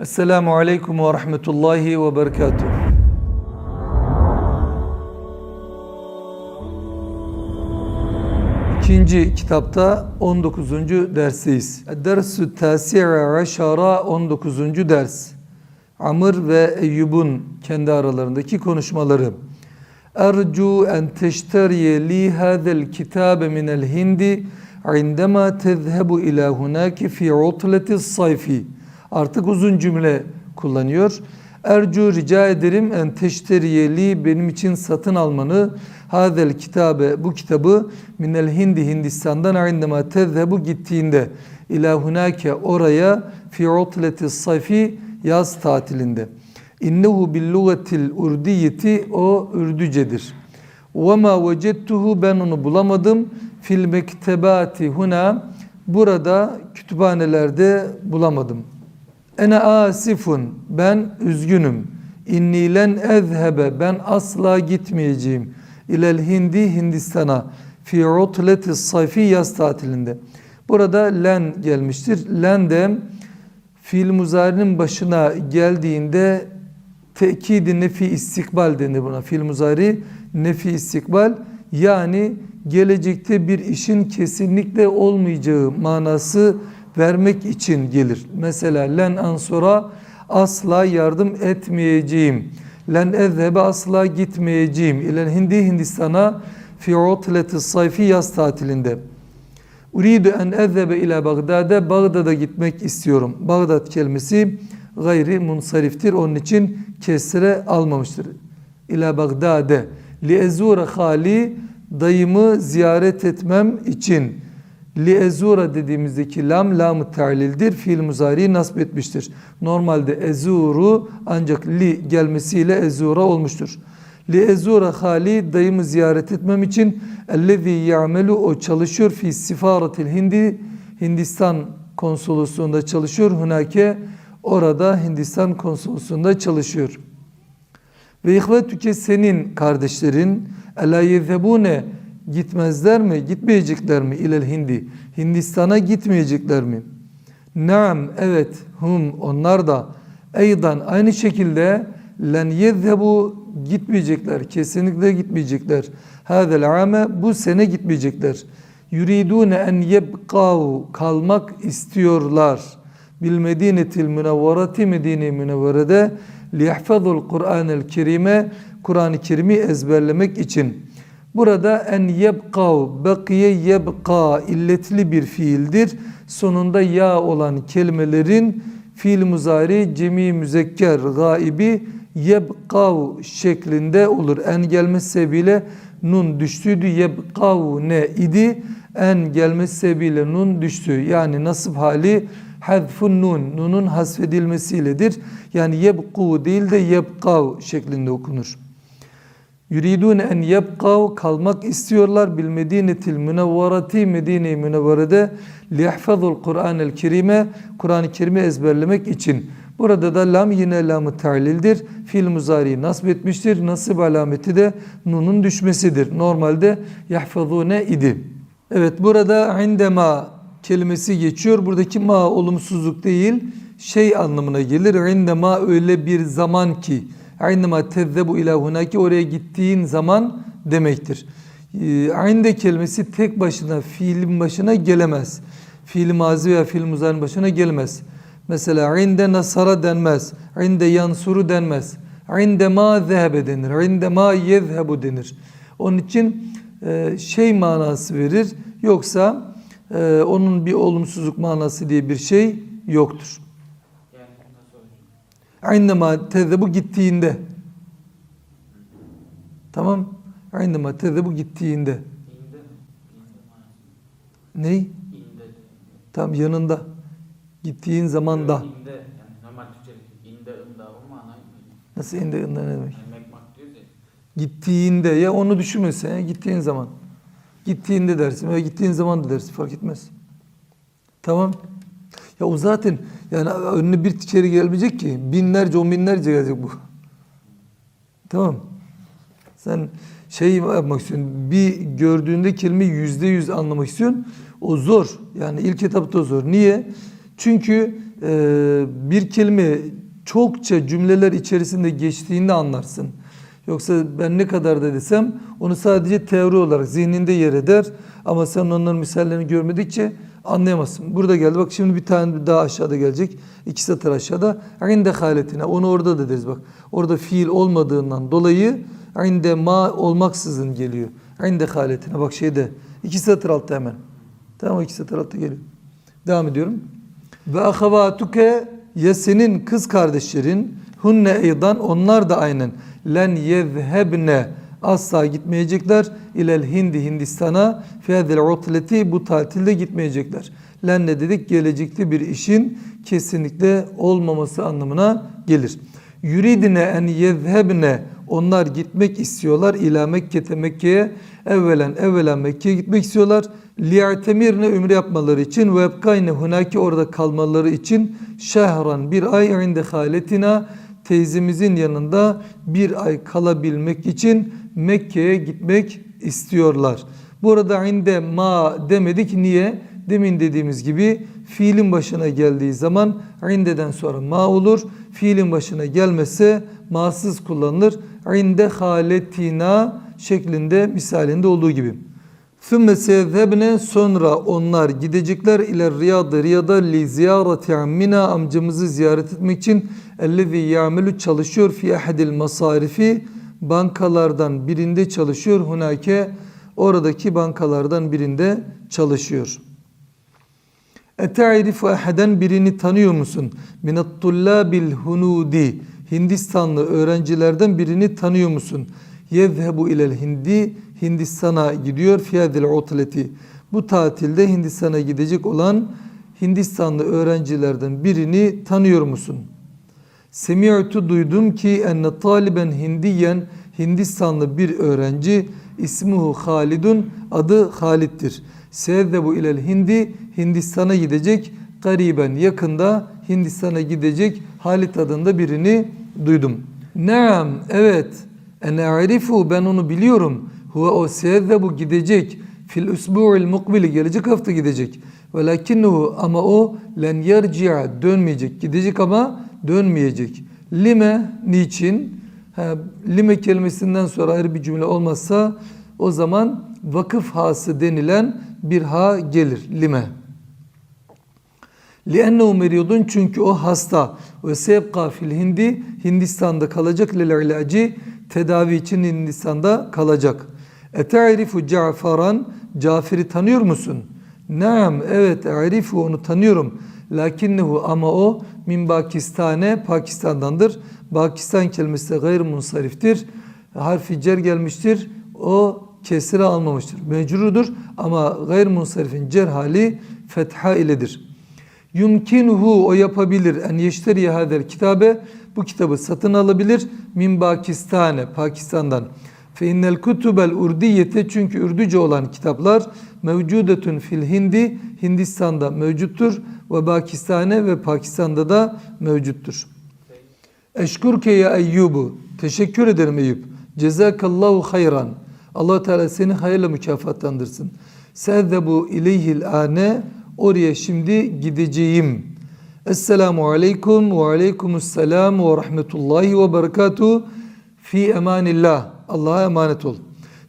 Esselamu Aleyküm ve Rahmetullahi ve Berekatuhu. İkinci kitapta 19. dersteyiz. Dersü tasi'a aşara 19. ders. Amr ve Eyyub'un kendi aralarındaki konuşmaları. Ercu en teşteriye li hadel kitabe minel hindi indema tezhebu ila hunaki fi utleti sayfi. Artık uzun cümle kullanıyor. Ercu rica ederim en teşteriyeli benim için satın almanı hadel kitabe bu kitabı minel hindi Hindistan'dan indema tezhebu gittiğinde ila hunake oraya fi utleti sayfi yaz tatilinde. İnnehu bil lugatil urdiyeti o Ürdücedir. Ve ma vecettuhu ben onu bulamadım fil mektebati huna burada kütüphanelerde bulamadım. Ene asifun ben üzgünüm. İnni len ezhebe ben asla gitmeyeceğim. İlel hindi Hindistan'a fi utleti sayfi yaz tatilinde. Burada len gelmiştir. Len de fiil muzarinin başına geldiğinde tekidi nefi istikbal denir buna. Fiil muzari nefi istikbal yani gelecekte bir işin kesinlikle olmayacağı manası vermek için gelir. Mesela len ansura asla yardım etmeyeceğim. Len ezhebe asla gitmeyeceğim. İlen hindi Hindistan'a fi utleti sayfi yaz tatilinde. Uridu en ezhebe ila Bagdad'e Bağdat'a gitmek istiyorum. Bağdat kelimesi gayri munsariftir. Onun için kesre almamıştır. İla Bagdad'e li ezura hali dayımı ziyaret etmem için li ezura dediğimizdeki lam lam ta'lildir. Fiil muzari nasb etmiştir. Normalde ezuru ancak li gelmesiyle ezura olmuştur. Li ezura hali dayımı ziyaret etmem için ellezî ya'melu o çalışıyor fi sifaratil hindi Hindistan konsolosluğunda çalışıyor. Hunake orada Hindistan konsolosluğunda çalışıyor. Ve ihvetüke senin kardeşlerin ela yezebune gitmezler mi? Gitmeyecekler mi? İlel hindi. Hindistan'a gitmeyecekler mi? Naam evet hum onlar da eydan aynı şekilde len yezhebu gitmeyecekler. Kesinlikle gitmeyecekler. Hadel ame bu sene gitmeyecekler. Yuridune en yebqav kalmak istiyorlar. Bil medinetil münevverati Medine-i Münevvere'de liyahfazul Kur'an-el Kerime Kur'an-ı Kerim'i ezberlemek için. Burada en yebqav bakiye yebqa illetli bir fiildir. Sonunda ya olan kelimelerin fiil muzari cemi müzekker gaibi yebqav şeklinde olur. En gelmesi sebebiyle nun düştüydü. Yebqav ne idi? En gelmesi sebebiyle nun düştü. Yani nasip hali hadfun nun. Nunun hasfedilmesiyledir. Yani yebqu değil de yebqav şeklinde okunur. Yuridun en yebqav kalmak istiyorlar bil medinetil münevverati Medine-i Münevvere'de liyahfazul Kur'an-el Kerime Kur'an-ı Kerim'i ezberlemek için. Burada da lam yine lam-ı ta'lildir. Fiil muzari nasb etmiştir. Nasib alameti de nunun düşmesidir. Normalde yahfazune idi. Evet burada indema kelimesi geçiyor. Buradaki ma olumsuzluk değil şey anlamına gelir. İndema öyle bir zaman ki indema tezzebu ila hunaki oraya gittiğin zaman demektir. İnde kelimesi tek başına fiilin başına gelemez. Fiil mazi veya fiil muzarın başına gelmez. Mesela inde nasara denmez. inde yansuru denmez. inde ma zehebe denir. inde ma yezhebu denir. Onun için e, şey manası verir. Yoksa e, onun bir olumsuzluk manası diye bir şey yoktur. İndema tezzebu gittiğinde. Tamam. İndema tezzebu gittiğinde. Ney? İnde. Tam yanında. Gittiğin zaman da. İnde. Yani normal Türkçedeki inde, ında? Nasıl ne demek? Gittiğinde ya onu düşünmesin ya gittiğin zaman. Gittiğinde dersin veya gittiğin zaman da dersin fark etmez. Tamam. Ya o zaten yani önüne bir kere gelmeyecek ki binlerce on binlerce gelecek bu. Tamam. Sen şey yapmak istiyorsun. Bir gördüğünde kelime yüzde yüz anlamak istiyorsun. O zor. Yani ilk etapta zor. Niye? Çünkü e, bir kelime çokça cümleler içerisinde geçtiğinde anlarsın. Yoksa ben ne kadar da desem onu sadece teori olarak zihninde yer eder. Ama sen onların misallerini görmedikçe anlayamazsın. Burada geldi bak şimdi bir tane daha aşağıda gelecek. İki satır aşağıda. İnde haletine onu orada da deriz bak. Orada fiil olmadığından dolayı inde ma olmaksızın geliyor. İnde haletine bak şeyde iki satır altta hemen. Tamam iki satır altta geliyor. Devam ediyorum. Ve ahavatuke ya senin kız kardeşlerin hunne eydan onlar da aynen len yezhebne asla gitmeyecekler ilel hindi Hindistan'a fiyadil utleti bu tatilde gitmeyecekler. Len ne dedik gelecekte bir işin kesinlikle olmaması anlamına gelir. Yuridine en yezhebne onlar gitmek istiyorlar ila Mekke'te Mekke'ye evvelen evvelen Mekke'ye gitmek istiyorlar. Li'temirne ümre yapmaları için ve ebkayne hunaki orada kalmaları için şehran bir ay inde haletina teyzemizin yanında bir ay kalabilmek için Mekke'ye gitmek istiyorlar. Burada inde ma demedik niye? Demin dediğimiz gibi fiilin başına geldiği zaman indeden sonra ma olur. Fiilin başına gelmese masız kullanılır. İnde haletina şeklinde misalinde olduğu gibi. Sümme sezhebne sonra onlar gidecekler ile Riyad'a Riyad'a li ziyareti ammina amcamızı ziyaret etmek için ellezî ya'melu çalışıyor fi ahadil masarifi bankalardan birinde çalışıyor. Hunake oradaki bankalardan birinde çalışıyor. Ete'rifu ahaden birini tanıyor musun? Minat tullabil hunudi Hindistanlı öğrencilerden birini tanıyor musun? Yezhebu ilel hindi Hindistan'a gidiyor fiyadil utleti. Bu tatilde Hindistan'a gidecek olan Hindistanlı öğrencilerden birini tanıyor musun? Semi'tu duydum ki enne taliben hindiyen Hindistanlı bir öğrenci ismuhu Halidun adı Halid'dir. Sevdebu ilel hindi Hindistan'a gidecek gariben yakında Hindistan'a gidecek Halid adında birini duydum. Naam evet ene arifu ben onu biliyorum. Huve o sevdebu gidecek fil usbu'il mukbili gelecek hafta gidecek. Velakinnehu ama o len yerci'a dönmeyecek. Gidecek ama dönmeyecek. Lime niçin? Ha, lime kelimesinden sonra ayrı bir cümle olmazsa o zaman vakıf hası denilen bir ha gelir. Lime. لِأَنَّهُ meriyodun çünkü o hasta ve sebqa fil hindi Hindistan'da kalacak lil ilacı tedavi için Hindistan'da kalacak. Ete'rifu Caferan Cafer'i tanıyor musun? Naam evet arifu onu tanıyorum. Lakinnehu ama o min Pakistane Pakistan'dandır. Pakistan kelimesi de gayr munsariftir. Harfi cer gelmiştir. O kesire almamıştır. Mecrudur ama gayr munsarifin cer hali fetha iledir. Yumkinuhu o yapabilir en yeşteriye hadel kitabe bu kitabı satın alabilir min Pakistane Pakistan'dan. Fe innel kutubel urdiyete çünkü Ürdüce olan kitaplar mevcudetun fil hindi Hindistan'da mevcuttur ve Pakistane ve Pakistan'da da mevcuttur. Eşkurke ya Eyyubu. Teşekkür ederim Eyüp. Cezakallahu hayran. allah Teala seni hayırla mükafatlandırsın. Seddebu ileyhil ane. Oraya şimdi gideceğim. Esselamu aleyküm ve aleykümüsselam ve rahmetullahi ve berekatuhu. Fi emanillah. Allah'a emanet ol.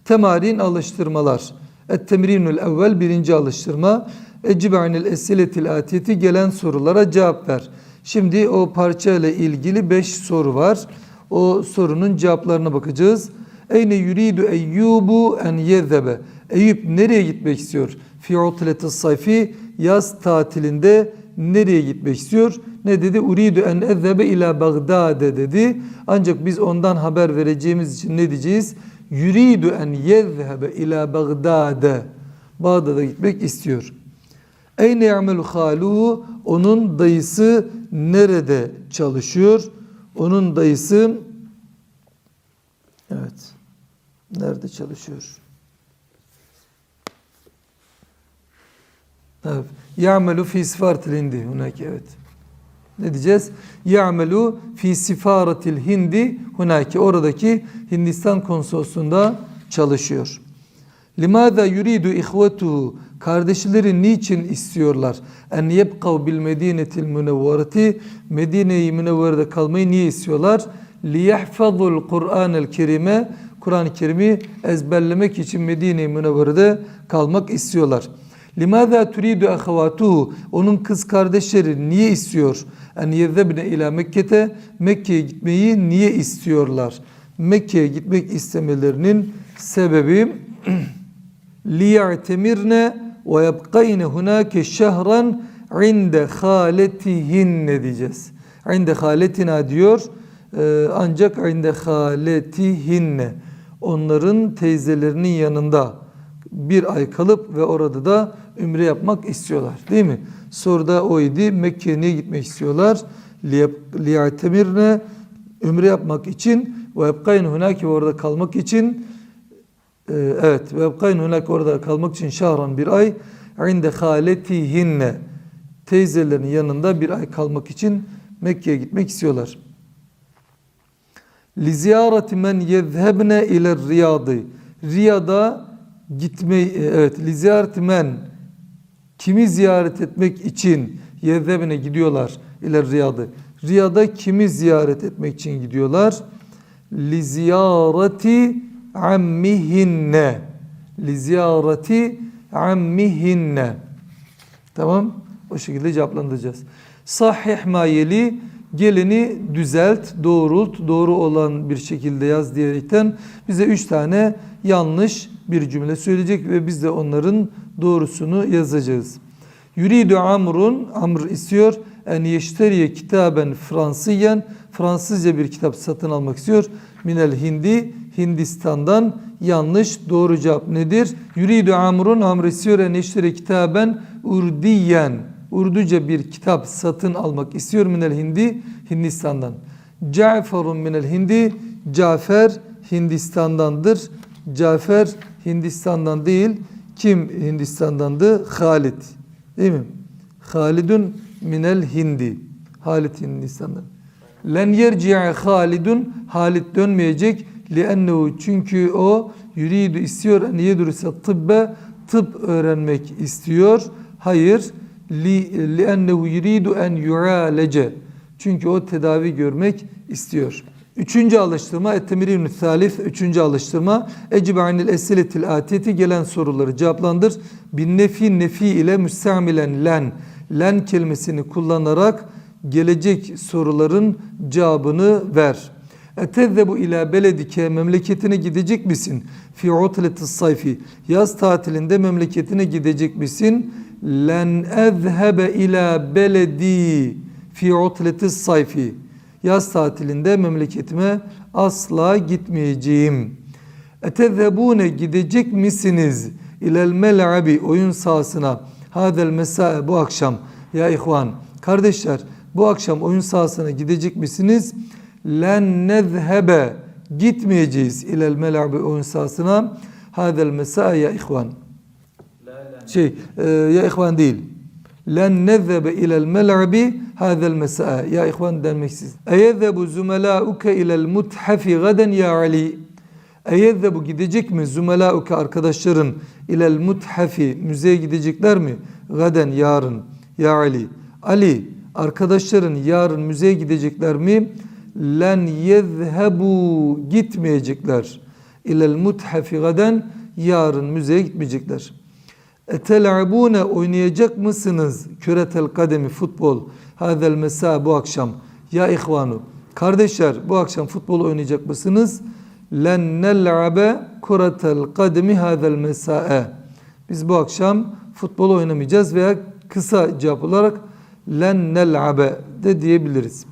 Temarin alıştırmalar. Et-temrinül evvel birinci alıştırma. Ecib'anil esiletil atiyeti gelen sorulara cevap ver. Şimdi o parça ile ilgili 5 soru var. O sorunun cevaplarına bakacağız. Eyne yuridu eyyubu en yezebe. Eyüp nereye gitmek istiyor? Fi utletis sayfi yaz tatilinde nereye gitmek istiyor? Ne dedi? Uridu en ezzebe ila Bagdade dedi. Ancak biz ondan haber vereceğimiz için ne diyeceğiz? Yuridu en yezhebe ila Bagdade. Bağdat'a gitmek istiyor. Eyne ya'melu haluhu onun dayısı nerede çalışıyor? Onun dayısı evet nerede çalışıyor? Evet. Ya'melu fi sifaratil hindi. Hunaki evet. Ne diyeceğiz? Ya'melu fi sifaratil hindi. Hunaki oradaki Hindistan konsolosluğunda çalışıyor. Limada yuridu ihvetuhu Kardeşleri niçin istiyorlar? En yebkav bil medinetil münevvereti Medine-i Münevvere'de kalmayı niye istiyorlar? Liyehfazul Kur'anel Kerime Kur'an-ı Kerim'i ezberlemek için Medine-i Münevvere'de kalmak istiyorlar. Limada turidu ahavatuhu onun kız kardeşleri niye istiyor? En yezebne ila Mekke'te Mekke'ye gitmeyi niye istiyorlar? Mekke'ye gitmek istemelerinin sebebi liyatemirne ve yabqayne hunake şehran inde haletihinne diyeceğiz. İnde haletina diyor e, ancak inde haletihinne onların teyzelerinin yanında bir ay kalıp ve orada da ümre yapmak istiyorlar değil mi? Soruda o idi Mekke'ye niye gitmek istiyorlar? Liyatemirne ümre yapmak için ve yabqayne hunake ve orada kalmak için ee, evet ve yabqayn hunak orada kalmak için şahran bir ay inde haletihinne teyzelerinin yanında bir ay kalmak için Mekke'ye gitmek istiyorlar. Li ziyareti men yezhebne ile riyadı. Riyada gitme evet li ziyareti men kimi ziyaret etmek için yezhebne gidiyorlar ile riyadı. Riyada kimi ziyaret etmek için gidiyorlar? Li ziyareti ammihinne li ziyareti ammihinne. Tamam? O şekilde cevaplandıracağız. Sahih mayeli gelini düzelt doğrult doğru olan bir şekilde yaz diyerekten bize üç tane yanlış bir cümle söyleyecek ve biz de onların doğrusunu yazacağız. Yuridu amrun amr istiyor en yeşteriye kitaben Fransıyen Fransızca bir kitap satın almak istiyor. Minel hindi Hindistan'dan yanlış doğru cevap nedir? Yuridu amrun amr istiyor en kitaben urdiyen Urduca bir kitap satın almak istiyor minel hindi Hindistan'dan. Caferun minel hindi Cafer Hindistan'dandır. Cafer Hindistan'dan değil. Kim Hindistan'dandı? Halid. Değil mi? Halidun minel hindi. Halid Hindistan'dan. Len yerci'e Halidun Halid dönmeyecek. Liennehu çünkü o yuridu istiyor en yedruse tıbbe tıp öğrenmek istiyor. Hayır. Liennehu yuridu en yu'alece. Çünkü o tedavi görmek istiyor. Üçüncü alıştırma ettemirinü thalif. Üçüncü alıştırma ecibe anil esiletil atiyeti gelen soruları cevaplandır. Bin nefi nefi ile müstamilen len. Len kelimesini kullanarak gelecek soruların cevabını ver. Etezzebu ila beledike memleketine gidecek misin? Fi utletis sayfi. Yaz tatilinde memleketine gidecek misin? Len ezhebe ila beledi fi utletis sayfi. Yaz tatilinde memleketime asla gitmeyeceğim. Etezzebune gidecek misiniz? İlel mel'abi oyun sahasına. Hadel mesai bu akşam. Ya ihvan. Kardeşler bu akşam oyun sahasına gidecek misiniz? Len nezhebe gitmeyeceğiz ilel mel'abi oyun sahasına hadel mesai ya ihvan şey e, ya ihvan değil. Len nezhebe ilel mel'abi hadel mesai ya ihvan denmeksiz eyezzebu zumelauke ilel muthafi gaden ya ali. Eyezzebu gidecek mi zumelauke arkadaşların ilel muthafi müzeye gidecekler mi? Gaden yarın ya ali. Ali arkadaşların yarın müzeye gidecekler mi len yezhebu gitmeyecekler. İlel muthafi gaden yarın müzeye gitmeyecekler. Etel'abune oynayacak mısınız? Küretel kademi futbol. Hadel mesa bu akşam. Ya ihvanu. Kardeşler bu akşam futbol oynayacak mısınız? Len nel'abe kuretel kademi hadel mesa'e. Biz bu akşam futbol oynamayacağız veya kısa cevap olarak len nel'abe de diyebiliriz.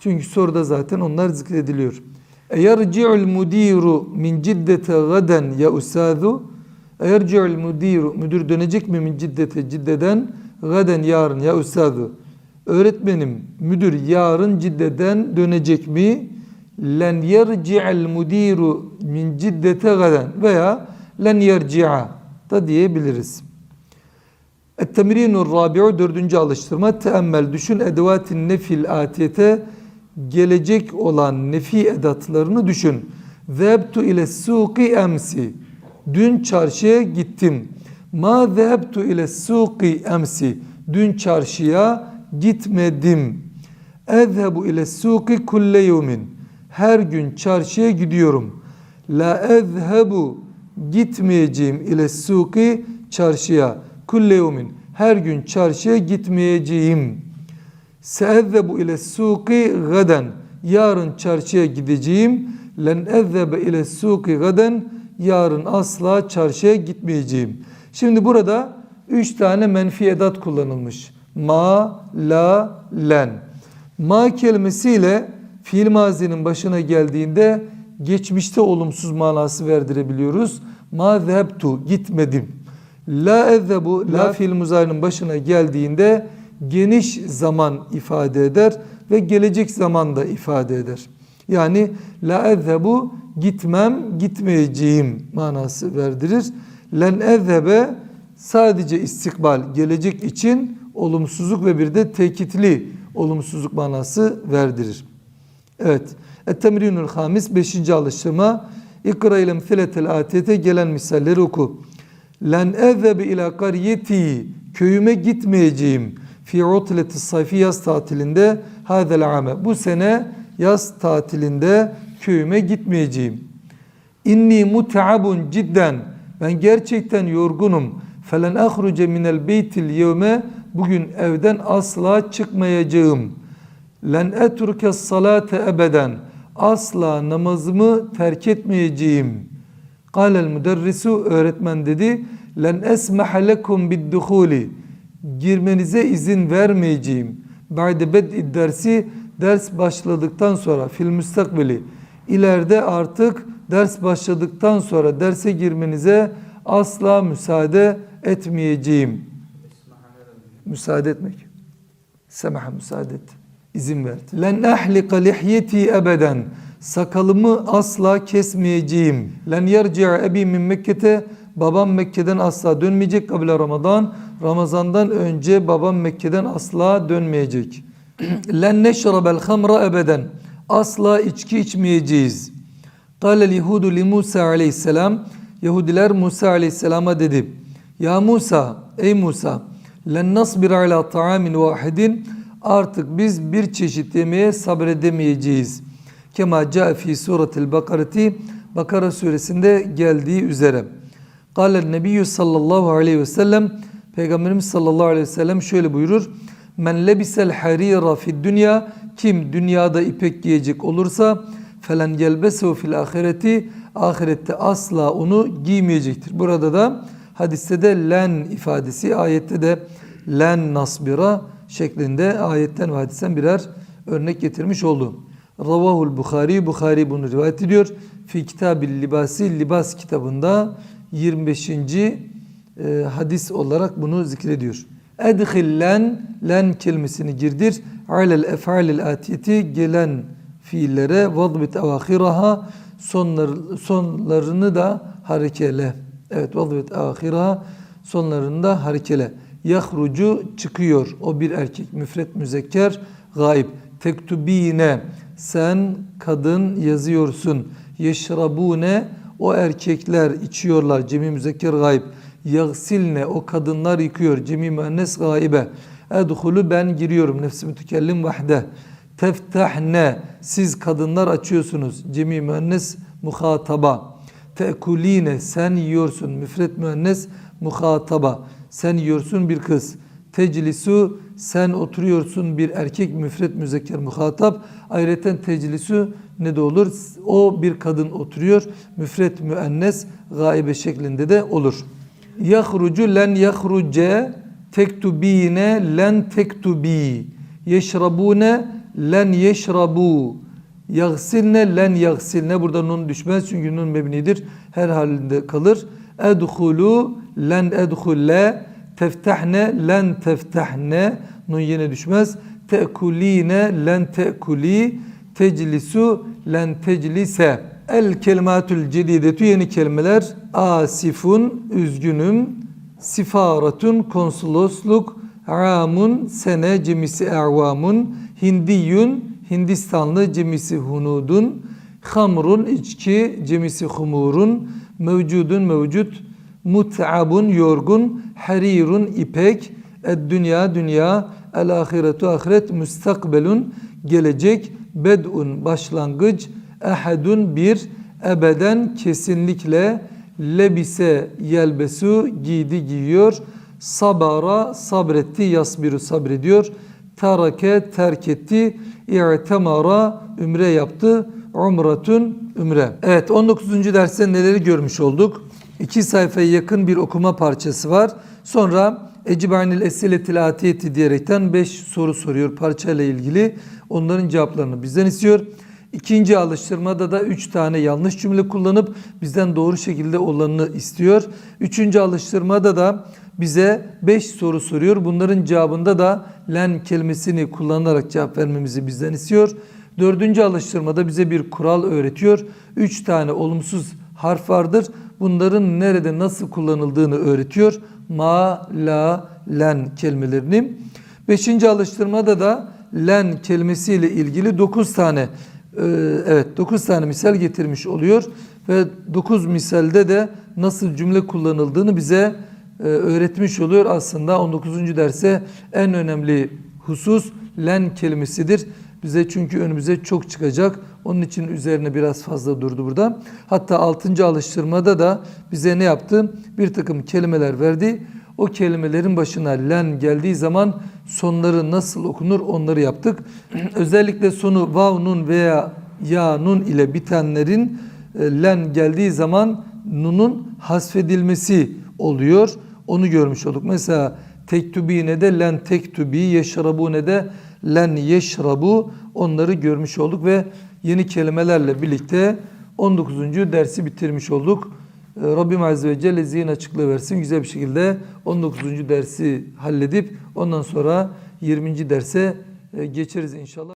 Çünkü soruda zaten onlar zikrediliyor. Eyerci'ul mudiru min ciddete gaden ya ustazu Eyerci'ul mudiru müdür dönecek mi min ciddete ciddeden gaden yarın ya ustazu Öğretmenim müdür yarın ciddeden dönecek mi? Len yerci'al mudiru min ciddete gaden veya len yerci'a da diyebiliriz. Et-temrinur rabi'u dördüncü alıştırma teemmel düşün edevatin nefil atiyete gelecek olan nefi edatlarını düşün. Zebtu ile suqi emsi. Dün çarşıya gittim. Ma zehebtu ile suqi emsi. Dün çarşıya gitmedim. Ezhebu ile suqi kulle yevmin. Her gün çarşıya gidiyorum. La ezhebu gitmeyeceğim ile suqi çarşıya. Kulle yevmin. Her gün çarşıya gitmeyeceğim. Seezzebu ile suqi gaden. Yarın çarşıya gideceğim. Len ezzebe ile suqi gaden. Yarın asla çarşıya gitmeyeceğim. Şimdi burada üç tane menfi edat kullanılmış. Ma, la, len. Ma kelimesiyle fiil mazinin başına geldiğinde geçmişte olumsuz manası verdirebiliyoruz. Ma zehebtu gitmedim. La ezzebu la fiil muzarinin başına geldiğinde geniş zaman ifade eder ve gelecek zaman da ifade eder. Yani la ezzebu gitmem, gitmeyeceğim manası verdirir. Len ezzebe sadece istikbal, gelecek için olumsuzluk ve bir de tekitli olumsuzluk manası verdirir. Evet. Et-temrinul hamis 5. alıştırma. İkra ile mfiletel atete gelen misalleri oku. Len ezzebe ila qaryeti köyüme gitmeyeceğim. Fi utleti sayfi yaz tatilinde hadel ame. Bu sene yaz tatilinde köyüme gitmeyeceğim. İnni mut'abun cidden. Ben gerçekten yorgunum. Felen ahruce minel beytil yevme. Bugün evden asla çıkmayacağım. Len etruke salate ebeden. Asla namazımı terk etmeyeceğim. Kâlel müderrisu öğretmen dedi. Len esmeha lekum bidduhuli. Girmenize izin vermeyeceğim. Ba'de bed'i dersi ders başladıktan sonra fil müstakbeli. İleride artık ders başladıktan sonra derse girmenize asla müsaade etmeyeceğim. Müsaade etmek. Semaha müsaade et. İzin verdi. Len ahlika lihyeti ebeden. Sakalımı asla kesmeyeceğim. Len yerci'a ebi min Mekke'te. Babam Mekke'den asla dönmeyecek. Kabile Ramazan. Ramazandan önce babam Mekke'den asla dönmeyecek. Len neşrabel hamra ebeden. Asla içki içmeyeceğiz. Kâlel Yahudu li Musa aleyhisselam. Yahudiler Musa aleyhisselama dedi. Ya Musa, ey Musa, len nasbir ala ta'amin vahidin. Artık biz bir çeşit yemeğe sabredemeyeceğiz. Kema ca fi suretil Bakarati Bakara suresinde geldiği üzere. Kâlel nebiyyü sallallahu aleyhi ve sellem Peygamberimiz sallallahu aleyhi ve sellem şöyle buyurur. Men lebisel harira fid dünya kim dünyada ipek giyecek olursa felen yelbesu fil ahireti ahirette asla onu giymeyecektir. Burada da hadiste de len ifadesi ayette de len nasbira şeklinde ayetten ve hadisten birer örnek getirmiş oldu. Ravahul Bukhari, Bukhari bunu rivayet ediyor. Fi kitabil libasi, libas kitabında 25. E, hadis olarak bunu zikrediyor. Edhillen, len kelimesini girdir. Alel ef'alil atiyeti gelen fiillere vadbit avahiraha sonlar, sonlarını da harekele. Evet vadbit avahiraha sonlarını da harekele. Yahrucu çıkıyor. O bir erkek. Müfret müzekker gayb. Tektubine sen kadın yazıyorsun. Yeşrabune o erkekler içiyorlar. Cemi müzekker gayb. Yagsilne o kadınlar yıkıyor. Cemi müennes gaibe. Edhulu ben giriyorum. Nefsi mütekellim vahde. Teftahne siz kadınlar açıyorsunuz. Cemi müennes muhataba. Teekuline sen yiyorsun. Müfret müennes muhataba. Sen yiyorsun bir kız. Teclisu sen oturuyorsun bir erkek müfret müzekker muhatap. Ayrıca teclisu ne de olur? O bir kadın oturuyor. Müfret müennes gaibe şeklinde de olur. Yahrucu len yahruce tektubine len tektubi. Yeşrabune len yeşrabu. Yagsilne len yagsilne. Burada nun düşmez çünkü nun mebnidir. Her halinde kalır. Edhulu len edhulle. Teftahne len teftahne. Nun yine düşmez. Te'kuline len te'kuli. Teclisu len teclise. El kelimatül cedidetü yeni kelimeler. Asifun üzgünüm. Sifaratun konsolosluk. Amun sene cemisi ervamun. Hindiyun Hindistanlı cemisi hunudun. Hamrun içki cemisi humurun. Mevcudun mevcut. Mut'abun yorgun, harirun ipek, ed dünya dünya, el ahiretu ahiret, müstakbelun gelecek, bed'un başlangıç, ehadun bir, ebeden kesinlikle, lebise yelbesu giydi giyiyor, sabara sabretti yasbiru sabrediyor, tarake terk etti, i'temara ümre yaptı, umratun ümre. Evet 19. derste neleri görmüş olduk? İki sayfaya yakın bir okuma parçası var. Sonra Ecibanil Esiletil Atiyeti diyerekten 5 soru soruyor parçayla ilgili. Onların cevaplarını bizden istiyor. İkinci alıştırmada da 3 tane yanlış cümle kullanıp bizden doğru şekilde olanını istiyor. Üçüncü alıştırmada da bize 5 soru soruyor. Bunların cevabında da len kelimesini kullanarak cevap vermemizi bizden istiyor. Dördüncü alıştırmada bize bir kural öğretiyor. Üç tane olumsuz harf vardır. Bunların nerede nasıl kullanıldığını öğretiyor. Ma, la, len kelimelerini. Beşinci alıştırmada da len kelimesiyle ilgili dokuz tane e, evet dokuz tane misal getirmiş oluyor ve dokuz misalde de nasıl cümle kullanıldığını bize e, öğretmiş oluyor. Aslında 19. derse en önemli husus len kelimesidir. Bize çünkü önümüze çok çıkacak. Onun için üzerine biraz fazla durdu burada. Hatta 6. alıştırmada da bize ne yaptı? Bir takım kelimeler verdi. O kelimelerin başına len geldiği zaman sonları nasıl okunur onları yaptık. Özellikle sonu vav, nun veya ya, nun ile bitenlerin e, len geldiği zaman nunun hasfedilmesi oluyor. Onu görmüş olduk. Mesela tektübine de len tektübi, yeşrabune de len yeşrabu onları görmüş olduk ve yeni kelimelerle birlikte 19. dersi bitirmiş olduk. Ee, Rabbim Azze ve Celle zihin açıklığı versin. Güzel bir şekilde 19. dersi halledip ondan sonra 20. derse e, geçeriz inşallah.